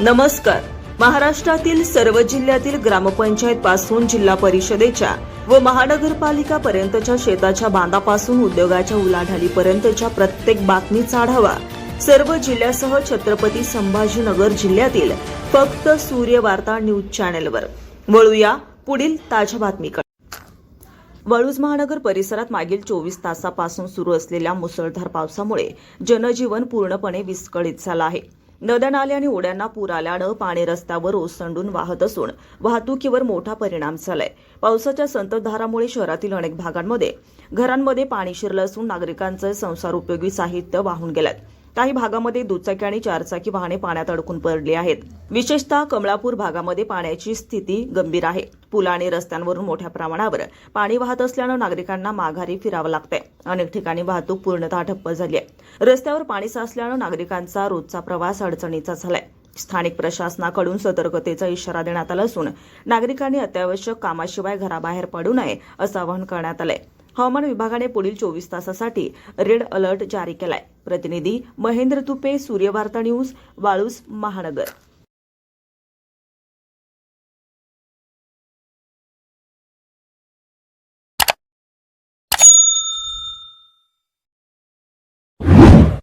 नमस्कार. महाराष्ट्रातील सर्व जिल्ह्यातील ग्रामपंचायत पासून जिल्हा परिषदेच्या व महानगरपालिका पर्यंतच्या शेताच्या बांधापासून उद्योगाच्या उलाढालीपर्यंतच्या प्रत्येक बातमीचा आढावा सर्व जिल्ह्यासह छत्रपती संभाजीनगर जिल्ह्यातील फक्त सूर्य वार्ता न्यूज चॅनेलवर. वळूया पुढील ताज्या बातमीकडे. वळूज महानगर परिसरात मागील चोवीस तासापासून सुरू असलेल्या मुसळधार पावसामुळे जनजीवन पूर्णपणे विस्कळीत झालं आहे. नद्या नाले आणि ओढ्यांना पूर आल्यानं पाणी रस्त्यावर ओसंडून वाहत असून वाहतुकीवर मोठा परिणाम झालाय. पावसाच्या संततधारामुळे शहरातील अनेक भागांमध्ये घरांमध्ये पाणी शिरलं असून नागरिकांचं संसार उपयोगी साहित्य वाहून गेलं काही भागामध्ये दुचाकी आणि चारचाकी वाहने पाण्यात अडकून पडली आहेत. विशेषतः कमळापूर भागामध्ये पाण्याची स्थिती गंभीर आहे. पुल आणि रस्त्यांवरून मोठ्या प्रमाणावर पाणी वाहत असल्यानं नागरिकांना माघारी फिरावं लागतंय. अनेक ठिकाणी वाहतूक पूर्णतः ठप्प झाली आहे. रस्त्यावर पाणी साचल्यानं नागरिकांचा रोजचा प्रवास अडचणीचा झालाय. स्थानिक प्रशासनाकडून सतर्कतेचा इशारा देण्यात आला असून नागरिकांनी अत्यावश्यक कामाशिवाय घराबाहेर पडू नये असं आवाहन करण्यात आलंय. हवामान विभागाने पुढील चोवीस तासासाठी रेड अलर्ट जारी केलाय. प्रतिनिधी महेंद्र तुपे सूर्यवार्ता न्यूज वाळूस महानगर.